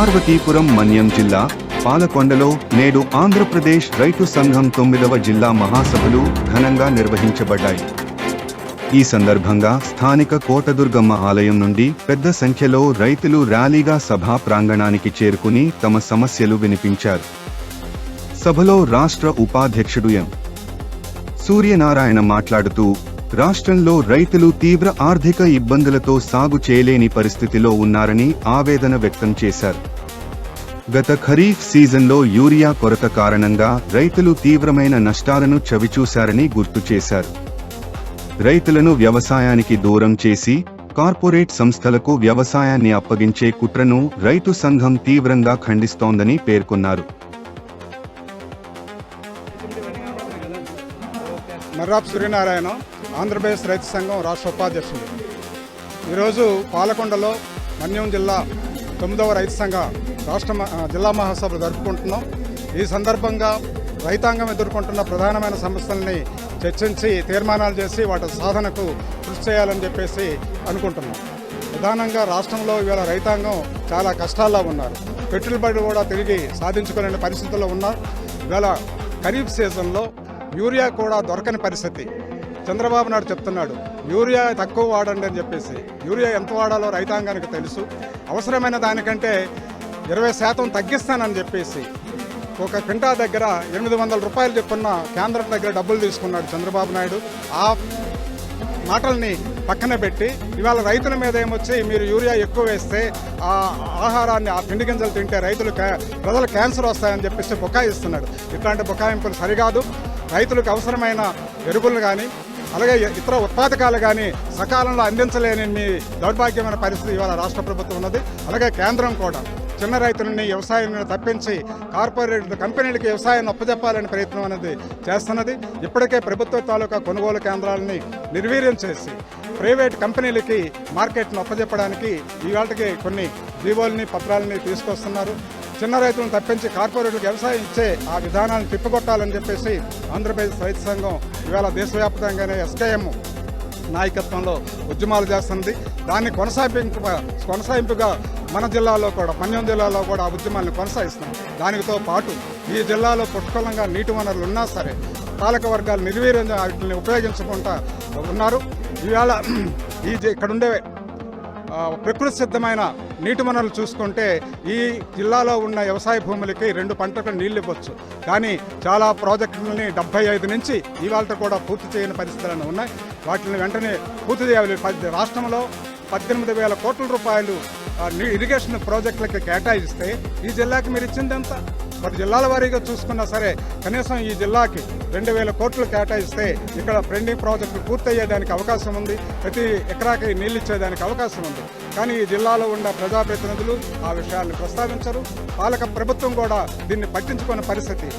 పార్వతీపురం మన్యం జిల్లా పాలకొండలో నేడు ఆంధ్రప్రదేశ్ రైతు సంఘం తొమ్మిదవ జిల్లా మహాసభలు ఘనంగా నిర్వహించబడ్డాయి. ఈ సందర్భంగా స్థానిక కోటదుర్గమ్మ ఆలయం నుండి పెద్ద సంఖ్యలో రైతులు ర్యాలీగా సభా ప్రాంగణానికి చేరుకుని తమ సమస్యలు వినిపించారు. సభలో రాష్ట్ర ఉపాధ్యక్షుడు ఎం. సూర్యనారాయణ మాట్లాడుతూ రాష్ట్రంలో రైతులు తీవ్ర ఆర్థిక ఇబ్బందులతో సాగు చేయలేని పరిస్థితిలో ఉన్నారని ఆవేదన వ్యక్తం చేశారు. గత ఖరీఫ్ సీజన్లో యూరియా కొరత కారణంగా రైతులు తీవ్రమైన నష్టాలను చవిచూశారని గుర్తు చేశారు. రైతులను వ్యవసాయానికి దూరం చేసి కార్పొరేట్ సంస్థలకు వ్యవసాయాన్ని అప్పగించే కుట్రను రైతు సంఘం తీవ్రంగా ఖండిస్తోందని పేర్కొన్నారు. మర్రాప్ సూర్యనారాయణ ఆంధ్రప్రదేశ్ రైతు సంఘం రాష్ట్ర ఉపాధ్యక్షుడు ఈరోజు పాలకొండలో మన్యం జిల్లా తొమ్మిదవ రైతు సంఘ రాష్ట్ర జిల్లా మహాసభలు జరుపుకుంటున్నాం. ఈ సందర్భంగా రైతాంగం ఎదుర్కొంటున్న ప్రధానమైన సమస్యల్ని చర్చించి తీర్మానాలు చేసి వాటి సాధనకు కృషి చేయాలని చెప్పేసి అనుకుంటున్నాం. ప్రధానంగా రాష్ట్రంలో ఇవాళ రైతాంగం చాలా కష్టాల్లో ఉన్నారు. పెట్టుబడి కూడా తిరిగి సాధించుకోలేని పరిస్థితుల్లో ఉన్నారు. ఇవాళ ఖరీఫ్ సీజన్లో యూరియా కూడా దొరకని పరిస్థితి. చంద్రబాబు నాయుడు చెప్తున్నాడు యూరియా తక్కువ వాడండి అని చెప్పేసి. యూరియా ఎంత వాడాలో రైతాంగానికి తెలుసు. అవసరమైన దానికంటే ఇరవై శాతం తగ్గిస్తానని చెప్పేసి. ఒక క్వింటా దగ్గర ఎనిమిది వందల రూపాయలు చెప్పున్న కేంద్రం దగ్గర డబ్బులు తీసుకున్నాడు చంద్రబాబు నాయుడు. ఆ మాటల్ని పక్కన పెట్టి ఇవాళ రైతుల మీద ఏమొచ్చి మీరు యూరియా ఎక్కువ వేస్తే ఆ ఆహారాన్ని ఆ పిండి గింజలు తింటే రైతులు ప్రజలు క్యాన్సర్ వస్తాయని చెప్పేసి బుకాయిస్తున్నాడు. ఇట్లాంటి బుకాయింపులు సరికాదు. రైతులకు అవసరమైన ఎరువులు కానీ అలాగే ఇతర ఉత్పాదకాలు కానీ సకాలంలో అందించలేని మీ దౌర్భాగ్యమైన పరిస్థితి ఇవాళ రాష్ట్ర ప్రభుత్వం ఉన్నది. అలాగే కేంద్రం కూడా చిన్న రైతులని వ్యవసాయాన్ని తప్పించి కార్పొరేట్ కంపెనీలకి వ్యవసాయాన్ని అప్పజెప్పాలనే ప్రయత్నం అనేది చేస్తున్నది. ఇప్పటికే ప్రభుత్వ తాలూకా కొనుగోలు కేంద్రాలని నిర్వీర్యం చేసి ప్రైవేట్ కంపెనీలకి మార్కెట్ను అప్పచెప్పడానికి ఇవాళకి కొన్ని జీవోల్ని పత్రాలని తీసుకొస్తున్నారు. చిన్న రైతులను తప్పించి కార్పొరేట్లకు వ్యవసాయం ఇచ్చే ఆ విధానాన్ని తిప్పికొట్టాలని చెప్పేసి ఆంధ్రప్రదేశ్ రైతు సంఘం ఇవాళ దేశవ్యాప్తంగానే ఎస్కేఎం నాయకత్వంలో ఉద్యమాలు చేస్తుంది దాన్ని కొనసాగింపు కొనసాగింపుగా మన జిల్లాలో కూడా మన్యం జిల్లాలో కూడా ఆ ఉద్యమాలను కొనసాగిస్తున్నాం. దానితో పాటు ఈ జిల్లాలో పుష్కలంగా నీటి వనరులు ఉన్నా సరే పాలక వర్గాలు నిర్వీర్యంగా వాటిని ఉపయోగించుకుంటా ఉన్నారు. ఇవాళ ఈ ఇక్కడ ఉండే ప్రకృతి సిద్ధమైన నీటి వనరులు చూసుకుంటే ఈ జిల్లాలో ఉన్న వ్యవసాయ భూములకి రెండు పంటలకు నీళ్ళు ఇవ్వచ్చు. కానీ చాలా ప్రాజెక్టులని డెబ్బై ఐదు నుంచి ఇవాళ కూడా పూర్తి చేయని పరిస్థితులను ఉన్నాయి. వాటిని వెంటనే పూర్తి చేయాలి. రాష్ట్రంలో పద్దెనిమిది వేల కోట్ల రూపాయలు నీ- ఇరిగేషన్ ప్రాజెక్టులకి కేటాయిస్తే ఈ జిల్లాకి మీరు ఇచ్చింది మరి జిల్లాల వారీగా చూసుకున్నా సరే కనీసం ఈ జిల్లాకి రెండు వేల కోట్లు కేటాయిస్తే ఇక్కడ పెండింగ్ ప్రాజెక్టులు పూర్తయ్యేదానికి అవకాశం ఉంది. ప్రతి ఎకరాకి నీళ్ళు ఇచ్చేదానికి అవకాశం ఉంది. కానీ ఈ జిల్లాలో ఉన్న ప్రజాప్రతినిధులు ఆ విషయాన్ని ప్రస్తావించరు. పాలక ప్రభుత్వం కూడా దీన్ని పట్టించుకునే పరిస్థితి.